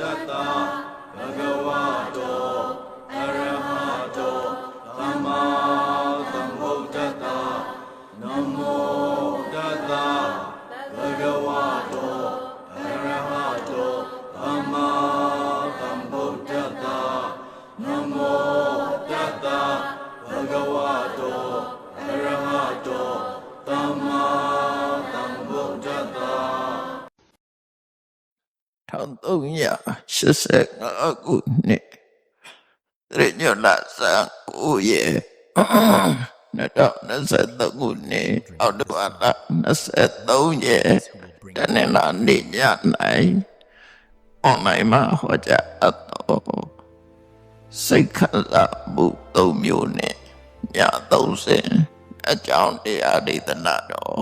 တ 1385ခုနှစ်တရညလဆန်ကိုရဲ့2023ခုနှစ်အောက်တိုဘာလ23ရက်တနေ့လာနေ့ည၌အွန်လိုင်းမှာဟောကြားအပ်တော်စိတ်ခံစားမှုသုံးမျိုးနဲ့ည30အကြောင်းတရားဒေသနာတော်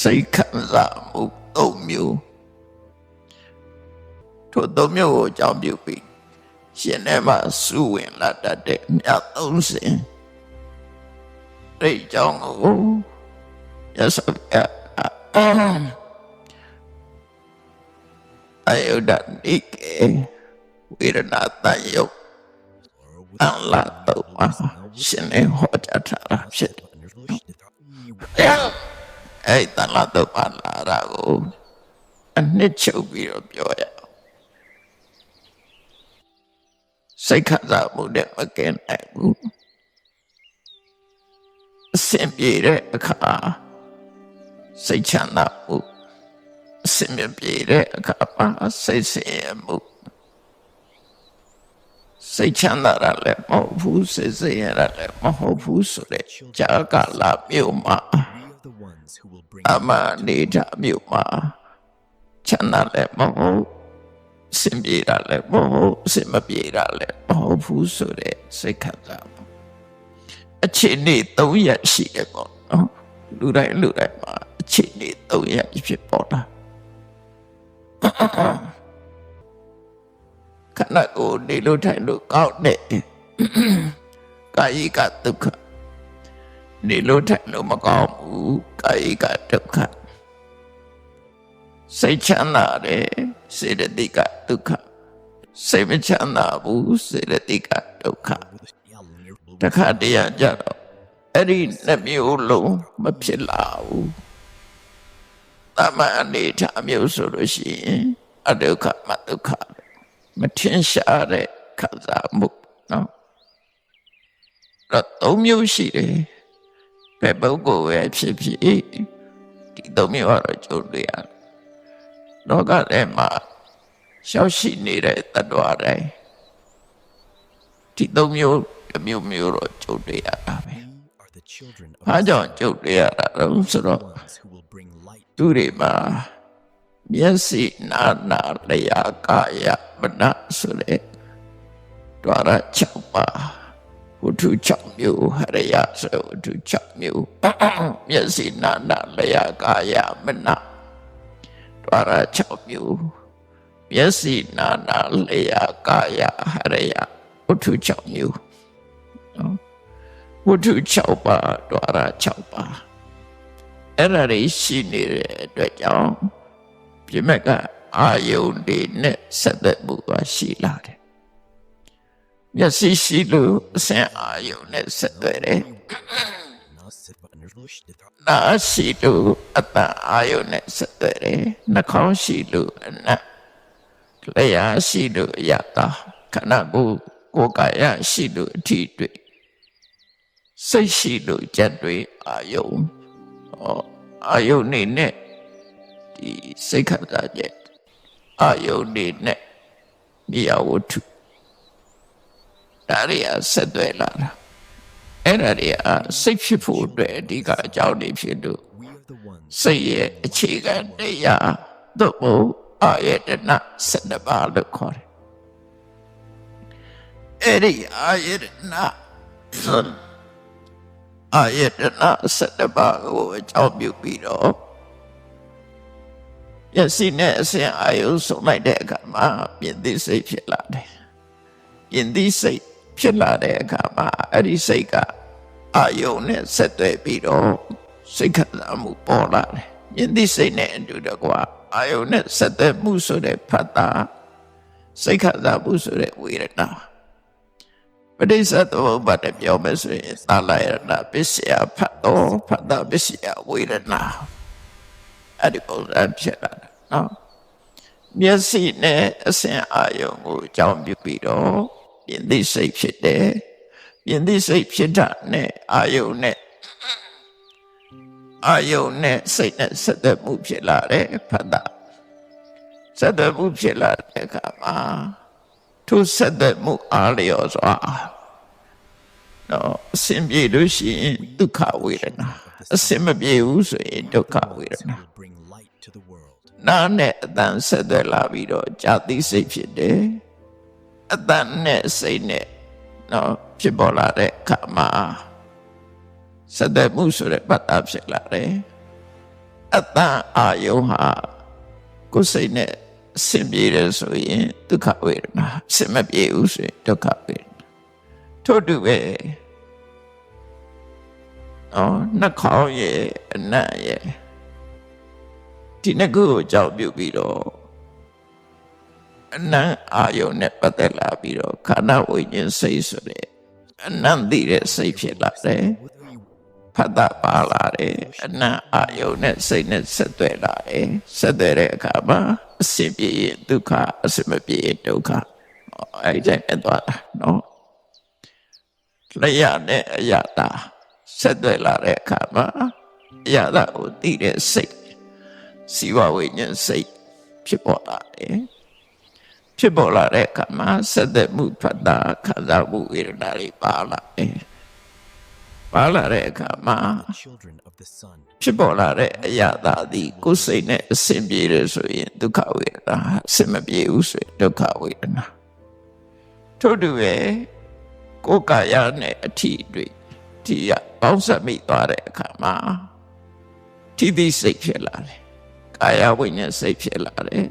စိတ်ခံစားမှု သုံးမျိုးထိုသုံးမျိုးကိုအကြောင်းပြုပြီးရှင်ထဲမှာစုဝင်လာတတ်တဲ့မြတ်သုံးစင်ဒီအကြောင်းကိုရသဗျာအယုဒနိကေဝေဒနာတန်ယုတ်အလ္လာတော့မှာရှင်နေဟောကြားထားတာဖြစ်တယ် အဲ့တန်လာတော့ပါလာတာကိုအနှစ်ချုပ်ပြီးတော့ပြောရအောင်စိတ်ခံစားမှုနဲ့မကင်းနိုင်ဘူးအစင်ပြေတဲ့အခါစိတ်ချမ်းသာမှုအစင်မပြေတဲ့အခါမှာစိတ်ဆင်းရဲမှုစိတ်ချမ်းသာရလည်းမဟုတ်ဘူးစိတ်ဆင်းရဲရလည်းမဟုတ်ဘူးဆိုတဲ့ကြာကာလမြို့မှာ We are the ones who will bring အမနေတာမြို့မှာချမ်းသာလည်းမဟုတ်စင်ပြေတာလည်းမဟုတ်စင်မပြေတာလည်းမဟုတ်ဘူးဆိုတဲ့စိတ်ခံစားမှုအခြေအနေ၃ရက်ရှိတယ်ပေါ့နော်လူတိုင်းလူတိုင်းမှာအခြေအနေ၃ရက်ဖြစ်ပေါ်တာခဏကိုနေလို့ထိုင်လို့ကောင်းတဲ့ကာယကဒုက္ခ နေလို့ထိုင်လို့မကောင်းဘူးကာယကဒုက္ခစိတ်ချမ်းသာတယ်စေတသိက်ကဒုက္ခစိတ်မချမ်းသာဘူးစေတသိက်ကဒုက္ခတခါတည်းရကြတော့အဲ့ဒီနှစ်မျိုးလုံးမဖြစ်လာဘူးတမန်အနေထားမျိုးဆိုလို့ရှိရင်အဒုက္ခမဒုက္ခပဲမထင်ရှားတဲ့ခံစားမှုနော်အဲ့တော့သုံးမျိုးရှိတယ် ဘယ်ပုဂ္ဂိုလ်ပဲဖြစ်ဖြစ်ဒီသုံးမျိုးကတော့ကြုံတွေ့ရတယ်။လောကထဲမှာရှောက်ရှိနေတဲ့တ attva တိုင်းဒီသုံးမျိုးတစ်မျိုးမျိုးတော့ကြုံတွေ့ရတာပဲ We are the children ။ of ဘာကြောင့်ကြုံတွေ့ရတာလဲဆို the တော့ ones who will bring light သူတွေမှာမျက်စိနာနာလျာကာယမနဆိုတဲ့ဒွါရ6ပါး ဝတ္ထု6မျိုးဟရယဆိုဝတ္ထု6မျိုးမျက်စိနာနာလျာကာယမနဒွါရ6မျိုးမျက်စိနာနာလျာကာယဟရယဝတ္ထု6မျိုးနော်ဝတ္ထု6ပါးဒွါရ6ပါးအဲ့ဒါတွေရှိနေတဲ့အတွက်ကြောင့်ပြမက်ကအာယုန်တွေနဲ့ဆက်သက်မှုကရှိလာတယ်။ မျက်စိရှိလို့အစင်အာယုန်နဲ့ဆက်သွယ်တယ် Nasib Anrushita ။နားရှိလို့အတန်အာယုန်နဲ့ဆက်သွယ်တယ်။နှာခေါင်းရှိလို့အနတ်လျှာရှိလို့အယတာခန္ဓာကိုယ်ကိုယ်ကာယရှိလို့အထီးတွေ့စိတ်ရှိလို့ကြက်တွေအာယုန်ဟောအာယုန်နေနဲ့ဒီစိတ်ခန္ဓာချက်အာယုန်နေနဲ့မြေယဝတ္ထု ဒါရီအဆက်သွယ်လာတာအဲ့ဒါတွေအစိတ်ဖြစ်ဖို့အတွက်အဓိကအကြောင်းတွေဖြစ်လို့ We are the ones စိတ်ရဲ့အခြေခံတရားသို့မဟုတ်အာယတနာ7ပါးလို့ခေါ်တယ်အဲ့ဒီအာယတနာအာယတနာ7ပါးကိုအကြောင်းပြုပြီးတော့ယစီနဲ့အစဉ်အာယုဆုံးလိုက်တဲ့အခါမှာပြင်သိစိတ်ဖြစ်လာတယ်ပြင်သိစိတ် ဖြစ်လာတဲ့အခါမှာအဲ့ဒီစိတ်ကအာယုနဲ့ဆက်သွယ်ပြီးတော့စိတ်ခံစားမှုပေါ်လာတယ်။ယဉ်သိစိတ်နဲ့အတူတကွအာယုန်နဲ့ဆက်သက်မှုဆိုတဲ့ဖတ်တာစိတ်ခံစားမှုဆိုတဲ့ဝေဒနာပဋိစ္စသမုပ္ပါဒ်ပြောမယ်ဆိုရင်သာလယနာပစ္စယဖတ်တော်ဖတ်တာပစ္စယဝေဒနာအဲ့ဒီပုံစံဖြစ်လာတာနော်မျက်စိနဲ့အစင်အာယုံကိုအကြောင်းပြုပြီးတော့ ပြင်သိစိတ်ဖြစ်တယ်ပြင်သိစိတ်ဖြစ်တာနဲ့အာယုံနဲ့အာယုံနဲ့စိတ်နဲ့ဆက်သက်မှုဖြစ်လာတယ်ဖတ်တာဆက်သက်မှုဖြစ်လာတဲ့အခါမှာသူဆက်သက်မှုအားလျော်စွာနော်အစင်ပြေလို့ရှိရင်ဒုက္ခဝေဒနာအစင်မပြေဘူးဆိုရင်ဒုက္ခဝေဒနာ will bring light to the world. နားနဲ့အတန်ဆက်သွယ်လာပြီးတော့ဇာတိစိတ်ဖြစ်တယ် အတန်နဲ့စိတ်နဲ့နော်ဖြစ်ပေါ်လာတဲ့အခါမှာဆက်သွယ်မှုဆိုတဲ့ပတ်တာဖြစ်လာတယ်အတန်အာယုံဟာကိုယ်စိတ်နဲ့အဆင်ပြေတယ်ဆိုရင်ဒုက္ခဝေဒနာအဆင်မပြေဘူးဆိုရင်ဒုက္ခဝေဒနာထို့တူပဲနော်နှာခေါင်းရဲ့အနံ့ရဲ့ဒီနှစ်ခုကိုအကြောင်းပြုပြီးတော့ အနံ့အာယုန်နဲ့ပတ်သက်လာပြီးတော့ခန္ဓာဝိညာဉ်စိတ်ဆိုတဲ့အနံ့သိတဲ့စိတ်ဖြစ်လာတယ် Whether you ဖတ်တာပါလာတယ်အနံ့အာယုန်နဲ့စိတ်နဲ့ဆက်သွယ်လာတယ်ဆက်သွယ်တဲ့အခါမှာအစင်ပြေရင်ဒုက္ခအစင်မပြေရင်ဒုက္ခဟောအဲ့ဒီတိုင်းပဲသွားတာနော်လျက်နဲ့အရတာဆက်သွယ်လာတဲ့အခါမှာအရတာကိုသိတဲ့စိတ်စီဝဝိညာဉ်စိတ်ဖြစ်ပေါ်လာတယ် ဖြစ်ပေါ်လာတဲ့အခါမှာဆက်သက်မှုဖတ်တာခံစားမှုဝေဒနာတွေပါလာတယ်ပါလာတဲ့အခါမှာ the children of the sun, ဖြစ်ပေါ်လာတဲ့အရာသာသည်ကိုယ်စိတ်နဲ့အဆင်ပြေတယ်ဆိုရင်ဒုက္ခဝေဒနာအဆင်မပြေဘူးဆိုရင်ဒုက္ခဝေဒနာထို့တူပဲကိုယ်ကာယနဲ့အထီးတွေဒီရပေါင်းစပ်မိသွားတဲ့အခါမှာထိတိစိတ်ဖြစ်လာတယ်ကာယဝိညာဉ်စိတ်ဖြစ်လာတယ်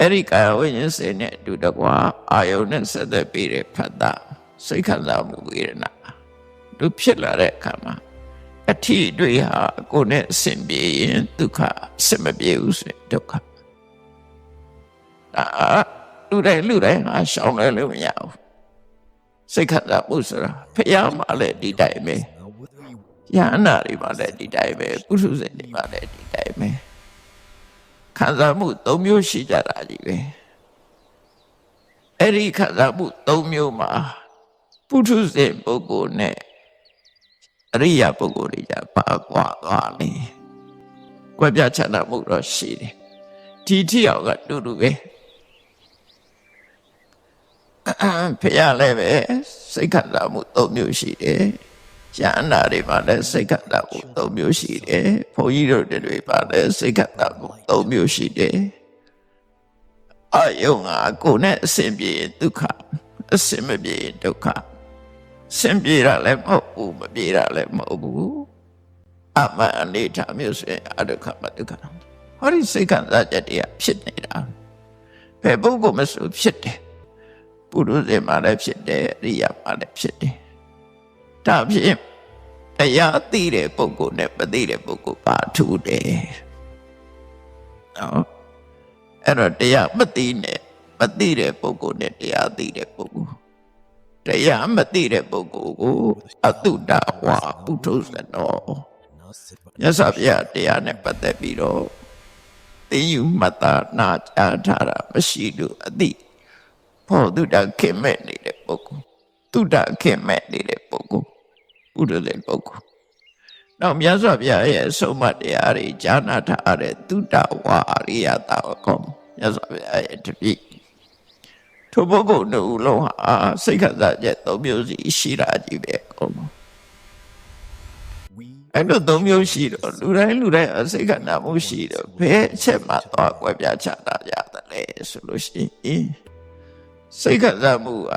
အဲ့ဒီကာယဝိညာဉ်စိတ်နဲ့အတူတကွာအာယုန်နဲ့ဆက်သက်ပြီးတဲ့ဖတ်တာစိတ်ခံစားမှုဝေဒနာတို့ဖြစ်လာတဲ့အခါမှာအထီးတွေဟာကိုယ်နဲ့အဆင်ပြေရင်ဒုက္ခအဆင်မပြေဘူးဆိုရင်ဒုက္ခဒါလူတိုင်းလူတိုင်းဟာရှောင်လဲလို့မရဘူးစိတ်ခတ်တာမှုဆိုတာဖျားမှလည်းဒီတိုင်းပဲ now whether you ယန္နာတွေမှလည်းဒီတိုင်းပဲပုထုဇဉ်တွေမှလည်းဒီတိုင်းပဲ ခံစားမှု၃မျိုးရှိကြတာကြီးပဲအဲ့ဒီခံစားမှု၃မျိုးမှာပုထုဇဉ်ပုဂ္ဂိုလ်နဲ့အရိယာပုဂ္ဂိုလ်တွေじゃပါကွာသွားလေကွက်ပြချမ်းသာမှုတော့ရှိတယ်ဒီတိအောင်ကတူတူပဲဖះလည်းပဲစိတ်ခတ်တာမှု၃မျိုးရှိတယ်။ ယန္နာတွေမှာလည်းစိတ်ခတ်တာမှု၃မျိုးရှိတယ်။ဘုန်းကြီးတို့တွေမှာလည်းစိတ်ခတ်တာမှု၃မျိုးရှိတယ်။အာယုံကကိုယ်နဲ့အစဉ်ပြေရင်ဒုက္ခအစဉ်မပြေရင်ဒုက္ခစင်ပြေတာလည်းမဟုတ်ဘူးမပြေတာလည်းမဟုတ်ဘူးအမှန်အနေထားမျိုးဆိုရင်အဒုက္ခမဒုက္ခဟောဒီစိတ်ခံစားချက်တွေကဖြစ်နေတာဘယ်ပုဂ္ဂိုလ်မဆိုဖြစ်တယ်ပုရုဇဉ်မှာလည်းဖြစ်တယ်အရိယာမှာလည်းဖြစ်တယ် ဒါဖြင့်တရားသိတဲ့ပုဂ္ဂိုလ်နဲ့မသိတဲ့ပုဂ္ဂိုလ်ပါထူးတယ်နော်အဲ့တော့တရားမသိနဲ့မသိတဲ့ပုဂ္ဂိုလ်နဲ့တရားသိတဲ့ပုဂ္ဂိုလ်တရားမသိတဲ့ပုဂ္ဂိုလ်ကိုအတုတဝါပုထုဇနော now sit by မြတ်စွာဘုရားတရားနဲ့ပတ်သက်ပြီးတော့သိယူမှတ်သားနာကြားထားတာမရှိလို့အတိဘောတုတခင်မဲ့နေတဲ့ပုဂ္ဂိုလ်တုတခင်မဲ့နေတဲ့ပုဂ္ဂိုလ် ပုရိသေပုဂ္ဂိုလ်နောက်မြတ်စွာဘုရားရဲ့အဆုံးအမတရားတွေကြားနာထားတဲ့တုတဝါရိယတာကောမြတ်စွာဘုရားရဲ့တပည့်ထိုပုဂ္ဂိုလ်တို့ဦးလုံးဟာစိတ်ခတ်စားချက်သုံးမျိုးစီရှိတာကြီးပဲအကုန်လုံး we အဲ့လိုသုံးမျိုးရှိတော့လူတိုင်းလူတိုင်းအစိတ်ကနာမှုရှိတော့ဘယ်အချက်မှတော့ကွဲပြားချတာရတယ်လဲဆိုလို့ရှိရင်စိတ်ကစားမှုက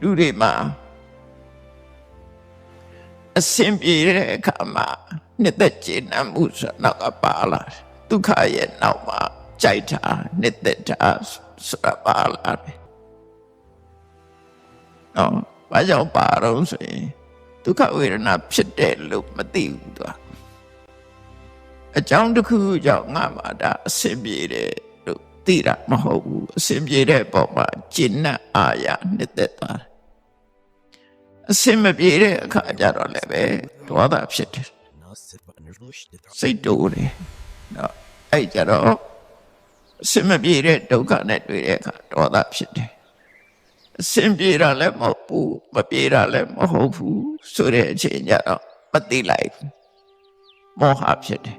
လူတွေမှာ အစင်ပြေတဲ့အခါမှာနှစ်သက်ကျေနပ်မှုဆိုတော့ကပါလာတယ်ဒုက္ခရဲ့နောက်မှာကြိုက်တာနှစ်သက်တာဆိုတာပါလာတယ်နော်ဘာကြောင့်ပါတော့ဆိုရင်ဒုက္ခဝေဒနာဖြစ်တယ်လို့မသိဘူးသူကအကြောင်းတစ်ခုခုကြောင့်ငါမှဒါအဆင်ပြေတယ်လို့သိတာမဟုတ်ဘူးအဆင်ပြေတဲ့ပုံမှာကျင့်နဲ့အာရနှစ်သက်သွားတယ် အဆင်မပြေတဲ့အခါကျတော့လည်းပဲဒေါသဖြစ်တယ် Now sit but underlish the စိတ်တိုးတယ်နော်အဲ့ကြတော့အစင်မပြေတဲ့ဒုက္ခနဲ့တွေ့တဲ့အခါဒေါသဖြစ်တယ်အစင်ပြေတာလည်းမဟုတ်ဘူးမပြေတာလည်းမဟုတ်ဘူးဆိုတဲ့အချိန်ကျတော့မသိလိုက်ဘူးမောဟဖြစ်တယ်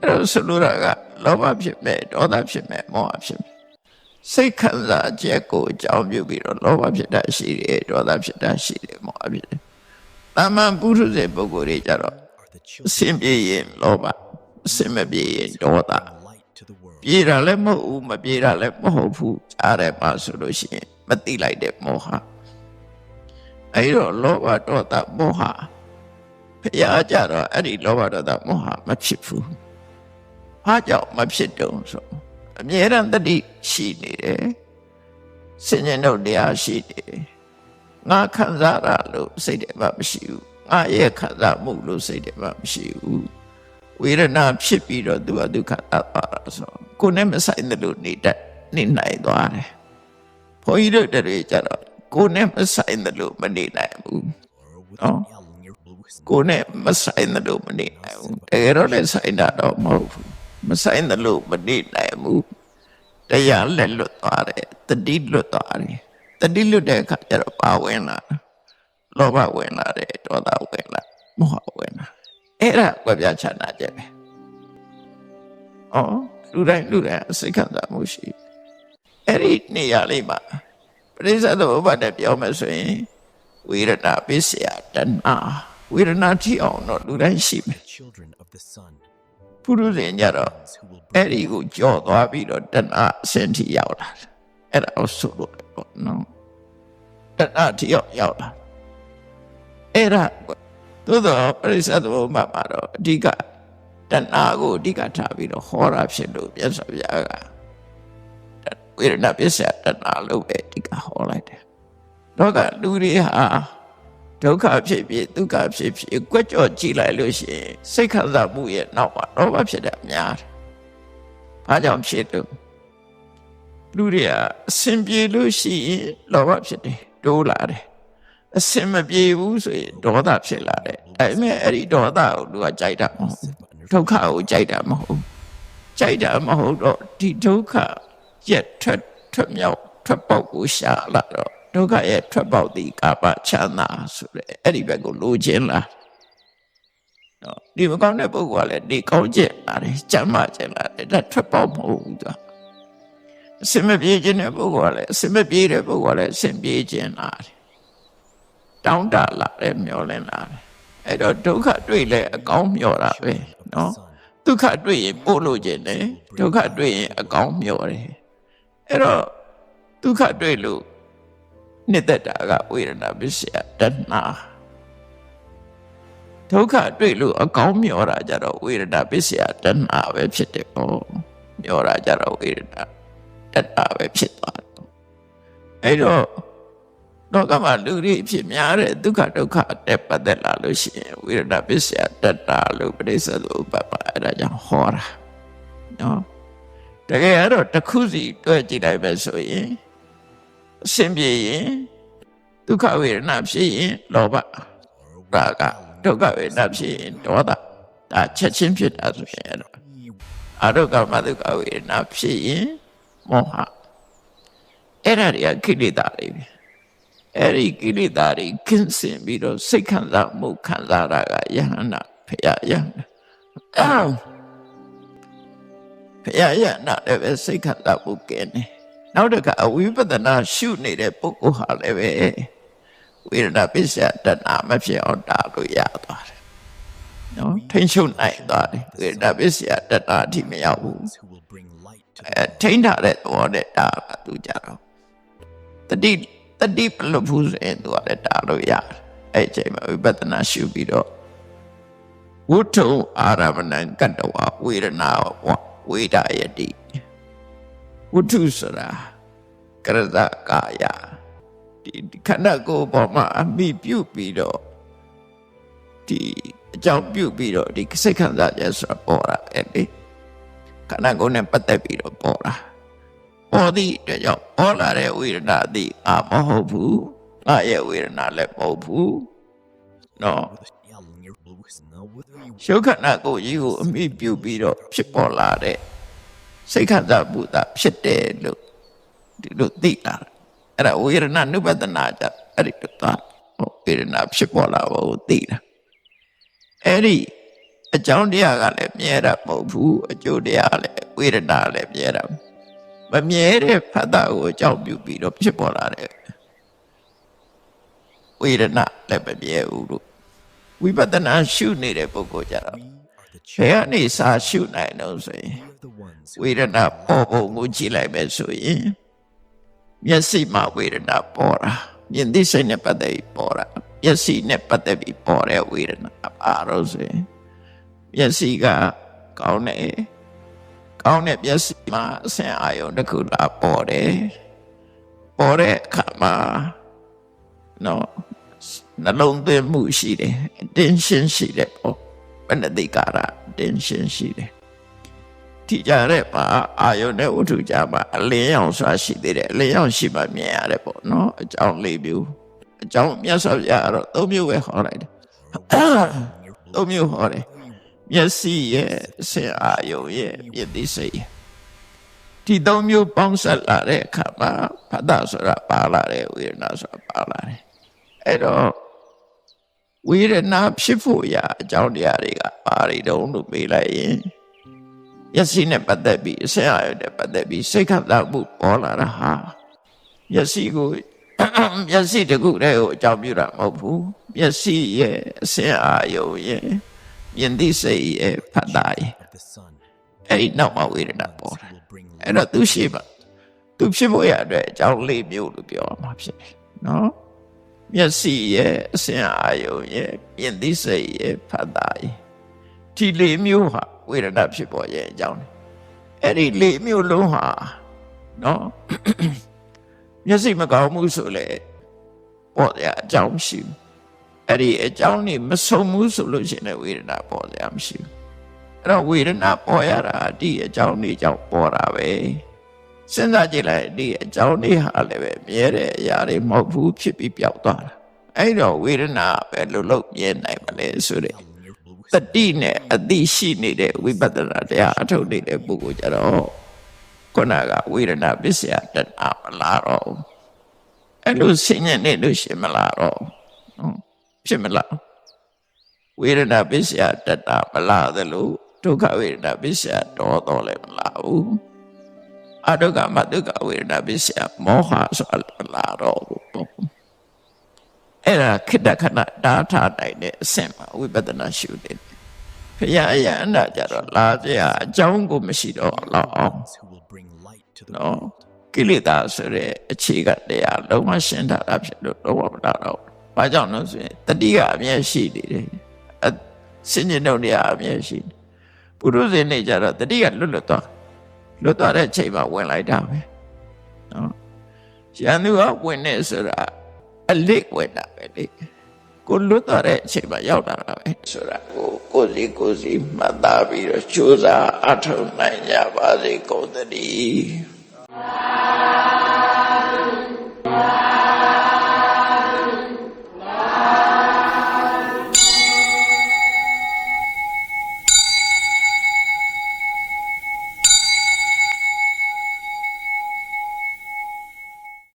အဲ့တော့ဆိုလိုတာကလောဘဖြစ်မဲ့ဒေါသဖြစ်မဲ့မောဟဖြစ်မဲ့ စိတ်ခံစားချက်ကိုအကြောင်းပြုပြီးတော့လောဘဖြစ်တာရှိတယ်ဒေါသဖြစ်တာရှိတယ်မောဟဖြစ်တယ်တာမန်ပုရုဇဉ်ပုဂ္ဂိုလ်တွေကြတော့ are the အ children စင်ပြေရင်လောဘအစင်မပြေရင်ဒေါသ bring light to the world. ပြေတာလည်းမဟုတ်ဘူးမပြေတာလည်းမဟုတ်ဘူးကြားတယ်ပါဆိုလို့ရှိရင်မသိလိုက်တဲ့မောဟအဲ့တော့လောဘဒေါသမောဟဖျားကြတော့အဲ့ဒီလောဘဒေါသမောဟမဖြစ်ဘူးဘာကြောင့်မဖြစ်တုံးဆို အမြဲတမ်းတတိရှိနေတယ်စဉ္ញတို့တရားရှိနေတယ်ငါခံစားရလို့စိတ်ထဲမှာမရှိဘူးငါရဲ့ခံစားမှုလို့စိတ်ထဲမှာမရှိဘူးဝေဒနာဖြစ်ပြီးတော့သူကဒုက္ခအပ်သွားတာဆိုကိုယ်နဲ့မဆိုင်တယ်လို့နေတတ်နေနိုင်သွားတယ်ဘုန်းကြီးတို့တွေကြတော့ကိုယ်နဲ့မဆိုင်တယ်လို့မနေနိုင်ဘူး Or with Oh. an L in your blue ကိုယ်နဲ့မဆိုင်တယ်လို့မနေနိုင်ဘူးတကယ်တော့လည်းဆိုင်တာတော့မဟုတ်ဘူး မဆိုင်တယ်လို့မနေနိုင်ဘူးတရားလက်လွတ်သွားတယ်တတိလွတ်သွားတယ်တတိလွတ်တဲ့အခါကျတော့ပါဝင်လာတယ်လောဘဝင်လာတယ်ဒေါသဝင်လာမောဟဝင်လာအဲ့ဒါကွက်ပြချနာချက်ပဲ။အော်လူတိုင်းလူတိုင်းအစိတ်ခံစားမှုရှိတယ်။အဲ့ဒီနေရာလေးမှာပရိစ္ဆေသမုပ္ပါဒ်ပြောမယ်ဆိုရင်ဝေဒနာပစ္စယတဏဝေဒနာထိအောင်တော့လူတိုင်းရှိမယ် ပုရုဇဉ်ကြတော့ Ones who will အဲ့ bring ဒီကိုကြော့သွားပြီးတော့တဏအဆင့်ထိရောက်လာတယ်။အဲ့ဒါကိုဆိုလို့လေပေါ့နော်။တဏထိအောင်ရောက်လာတယ်။အဲ့ဒါကိုသို့တော့ပရိစ္ဆေသမုပ္ပါဒ်မှာတော့အဓိကတဏကိုအဓိကထားပြီးတော့ဟောတာဖြစ်လို့ပြတ်စွာပြားကဝေဒနာပစ္စယတဏလို့ပဲဒီကဟောလိုက်တယ်။တော့ကလူတွေဟာ ဒုက္ခဖြစ်ဖြစ်ဒုက္ခဖြစ်ဖြစ်ကြွက်ကြော့ကြည့်လိုက်လို့ရှိရင်စိတ်ခံစားမှုရဲ့နောက်မှာလောဘဖြစ်တာများတယ်။ဘာကြောင့်ဖြစ်လို့လူတွေကအစင်ပြေလို့ရှိရင်လောဘဖြစ်တယ်တိုးလာတယ်။အစင်မပြေဘူးဆိုရင်ဒေါသဖြစ်လာတယ်။ဒါပေမဲ့အဲ့ဒီဒေါသကိုလူကကြိုက်တာမဟုတ်ဘူး sit but under ဒုက္ခကိုကြိုက်တာမဟုတ်ဘူးကြိုက်တာမဟုတ်တော့ဒီဒုက္ခရက်ထွက်ထွက်မြောက်ထွက်ပေါက်ကိုရှာလာတော့ ဒုက္ခရဲ့ထွက်ပေါက်ဒီကာပချမ်းသာဆိုတဲ့အဲ့ဒီဘက်ကိုလိုချင်လာနော်ဒီမကောင်းတဲ့ပုဂ္ဂိုလ်ကလည်းဒီကောင်းချက်လာတယ်ကြမ်းမှချက်လာတယ်ဒါထွက်ပေါက်မဟုတ်ဘူးသူကအစင်မပြေခြင်းတဲ့ပုဂ္ဂိုလ်ကလည်းအစင်မပြေတဲ့ပုဂ္ဂိုလ်ကလည်းအစင်ပြေခြင်းလာတယ်တောင်းတလာတယ်မျောလင်းလာတယ်အဲ့တော့ဒုက္ခတွေ့လဲအကောင်းမျောတာပဲ children of the နော် sun. ဒုက္ခတွေ့ရင်ပို့လို့ခြင်းတယ်ဒုက္ခတွေ့ရင်အကောင်းမျောတယ်အဲ့တော့ဒုက္ခတွေ့လို့ နှစ်သက်တာကဝေဒနာပစ္စယတဏှာဒုက္ခတွေ့လို့အကောင်းမျောတာကြတော့ဝေဒနာပစ္စယတဏှာပဲဖြစ်တယ်ပေါ့မျောတာကြတော့ဝေဒနာတဏှာပဲဖြစ်သွားတယ်အဲ့တော့တော့ကမှလူတွေအဖြစ်များတဲ့ဒုက္ခဒုက္ခတက်ပတ်သက်လာလို့ရှိရင်ဝေဒနာပစ္စယတတ္တာလို့ပရိစ္ဆေသုပ္ပပအဲ့ဒါကြောင့်ဟောတာနော်တကယ်ကတော့တစ်ခုစီတွဲကြည့်လိုက်ပဲဆိုရင် အစဉ်ပြေရင်ဒုက္ခဝေဒနာဖြစ်ရင်လောဘ Or with ရာ an ဂ L in ဒုက္ခဝေဒနာဖြစ်ရင်ဒေါသဒါချက်ချင်းဖြစ်တာဆိုရင်အဲ့တော့ your အရုကမဒုက္ခဝေဒနာဖြစ်ရင်မောဟအဲ့ဒါတွေကကိလေသာတွေပဲအဲ့ဒီကိလေသာတွေကင်းစင်ပြီးတော့စိတ်ခံစားမှုခံစားတာကယဟန္တာဖရာယဟန္တာအော်ဖရာယဟန္တာလည်းပဲစိတ်ခံစားမှုကင်းတယ် နောက်တစ်ခါအဝိပဿနာရှုနေတဲ့ပုဂ္ဂိုလ်ဟာလည်းပဲဝေဒနာပစ္စယတဏမဖြစ်အောင်တားလို့ရသွားတယ်နော်ထိန်ချုပ်နိုင်သွားတယ်ဝေဒနာပစ္စယတဏအထိမရောက်ဘူး ones who will bring light to အဲထိန်းထားတဲ့သဘောနဲ့တားတာသူကြတော့တတိတတိပလဖို့ဆိုရင်သူကလည်းတားလို့ရတယ်အဲ့ဒီအချိန်မှာဝိပဿနာရှုပြီးတော့ဝုထုအာရမဏံကတ္တဝဝေဒနာဝဝေဒယတိ ဝုထုဆိုတာကရဇကာယဒီဒီခန္ဓာကိုယ်ပေါ်မှာအမိပြုတ်ပြီးတော့ဒီအကြောင့်ပြုပြီးတော့ဒီစိတ်ခံစားချက်ဆိုတာပေါ်တာပဲလေခန္ဓာကိုယ်နဲ့ပတ်သက်ပြီးတော့ပေါ်တာပေါ်သည့်အတွက်ကြောင့်ပေါ်လာတဲ့ဝေဒနာသည်အာမဟုတ်ဘူးငါရဲ့ဝေဒနာလည်းမဟုတ်ဘူးနော် with a yelling your blue is now whether you ရှုပ်ခန္ဓာကိုယ်ကြီးကိုအမိပြုပြီးတော့ဖြစ်ပေါ်လာတဲ့ စိတ်ခံစားမှုသာဖြစ်တယ်လို့ဒီလိုသိလာတယ်အဲ့ဒါဝေဒနာနုပဒနာကြအဲ့ဒီတော့သွားဟောဝေဒနာဖြစ်ပေါ်လာဖို့သိတာအဲ့ဒီအကြောင်းတရားကလည်းမြဲတာမဟုတ်ဘူးအကျိုးတရားလည်းဝေဒနာလည်းမြဲတာမမြဲတဲ့ဖတ်တာကိုအကြောင်းပြုပြီးတော့ဖြစ်ပေါ်လာတဲ့ဝေဒနာလည်းမမြဲဘူးလို့ဝိပဿနာရှုနေတဲ့ပုဂ္ဂိုလ်ကြတော့ we are the ဘယ် children ကနေစာရှုနိုင်တော့ဆိုရင် we are the ones ဝေဒနာပေါ်ပုံကိုကြည့်လိုက်ပဲဆိုရင်မျက်စိမှာဝေဒနာပေါ်တာမြင်သိစိတ်နဲ့ပတ်သက်ပြီးပေါ်တာမျက်စိနဲ့ပတ်သက်ပြီးပေါ်တဲ့ဝေဒနာပါတော့ဆိုရင်မျက်စိကကောင်းတယ်ကောင်းတဲ့မျက်စိမှာအဆင်အာရုံတစ်ခုလာပေါ်တယ်ပေါ်တဲ့အခါမှာနော်နှလုံးသွင်းမှုရှိတယ် attention ရှိတယ်ပေါ့ဘယ်နဲ့သိကြတာ attention ရှိတယ် ထိကြတဲ့ပါအာယုန်နဲ့ဝတ္ထုကြမှာအလင်းရောင်စွာရှိသေးတယ်အလင်းရောင်ရှိမှမြင်ရတယ်ပေါ့နော်အကြောင်းလေးမျိုးအကြောင်းမြတ်စွာဘုရားကတော့သုံးမျိုးပဲဟောလိုက်တယ် your blue သုံးမျိုးဟောတယ်မျက်စိရဲ့အစင်အာယုန်ရဲ့မြင်သိစိတ်ရဲ့ဒီသုံးမျိုးပေါင်းစပ်လာတဲ့အခါမှာဖတ်တာဆိုတာပါလာတယ်ဝေဒနာဆိုတာပါလာတယ်အဲ့တော့ဝေဒနာဖြစ်ဖို့ရာအကြောင်းတရားတွေကပါရီတုံးလို့မေးလိုက်ရင် မျက်စိနဲ့ပတ်သက်ပြီးအဆင်အရတဲ့ပတ်သက်ပြီးစိတ်ခတ်တာမှုပေါ်လာတာဟာမျက်စိကိုမျက်စိတစ်ခုတည်းကိုအကြောင်းပြုတာမဟုတ်ဘူးမျက်စိရဲ့အဆင်အာယုံရဲ့မြင်သိစိတ်ရဲ့ဖတ်တာရဲ့ of the sun အဲ့ဒီနောက်မှာဝေဒနာပေါ် ones တာ who will bring အဲ့တော့သူရှိပါသူဖြစ်ဖို့ရအတွက်အကြောင်းလေးမျိုးလို့ပြောရမှာဖြစ်တယ်နော်မျက်စိရဲ့အဆင်အာယုံရဲ့မြင်သိစိတ်ရဲ့ဖတ်တာရဲ့ဒီလေးမျိုးဟာ ဝေဒနာဖြစ်ပေါ်ရဲ့အကြောင်းလေအဲ့ဒီလေးမျိုးလုံးဟာနော် မျက်စိမကောင်းမှုဆိုလေပေါ်ရအကြောင်းရှိဘူးအဲ့ဒီအကြောင်းนี่မဆုံးဘူးဆိုလို့ရှိရင်လည်းဝေဒနာပေါ်ရမရှိဘူးအဲ့တော့ဝေဒနာပေါ်ရတာဒီအကြောင်းนี่ကြောင့်ပေါ်တာပဲစဉ်းစားကြည့်လိုက်ဒီအကြောင်းนี่ဟာလည်းပဲမြဲတဲ့အရာတွေမဟုတ်ဘူးဖြစ်ပြီးပျောက်သွားတာအဲ့တော့ဝေဒနာပဲလို့လို့မြဲနိုင်မလဲဆိုတဲ့ တတိနဲ့အတိရှိနေတဲ့ဝိပဿနာတရားအထုတ်နေတဲ့ပုဂ္ဂိုလ်ကြတော့ခုနကဝေဒနာပစ္စယတဏမလာတော့ဘူးအဲ့လိုဆင်ញနေလို့ရှိရင်မလာတော့ဘူးနော်ဖြစ်မလားဝေဒနာပစ္စယတဏမလာသလိုဒုက္ခဝေဒနာပစ္စယတော်တော်လည်းမလာဘူးအဒုက္ခမဒုက္ခဝေဒနာပစ္စယမောဟဆိုတာလည်းမလာတော့ဘူးပေါ့ အဲ့ဒါခိတ္တခဏတားထားနိုင်တဲ့အဆင့်မှာဝိပဿနာရှုတယ်ဖရာအယန္တာကြတော့လာကြရအကြောင်းကိုမရှိတော့လောက်အောင် ones who will bring light to the နော်ကိလေသာဆိုတဲ့အခြေခံတရားလုံးဝရှင်းထားတာဖြစ်လို့တော့မလာတော့ဘူး။ဘာကြောင့်လဲဆိုရင်တတိကအမြဲရှိနေတယ်။အစဉ္ညုံတရားအမြဲရှိနေ။ပုရုဇဉ်နေကြတော့တတိကလွတ်လွတ်သွားလွတ်သွားတဲ့အချိန်မှာဝင်လိုက်တာပဲ။နော်။ရန်သူကဝင်နေဆိုတာ အလိတ်ဝင်တာပဲလေ။ကိုလွတ်သွားတဲ့အချိန်မှာရောက်လာတာပဲဆိုတာကိုကိုယ်စီကိုယ်စီမှတ်သားပြီးတော့ကြိုးစားအထောက်နိုင်ကြပါစေကုန်သတည်း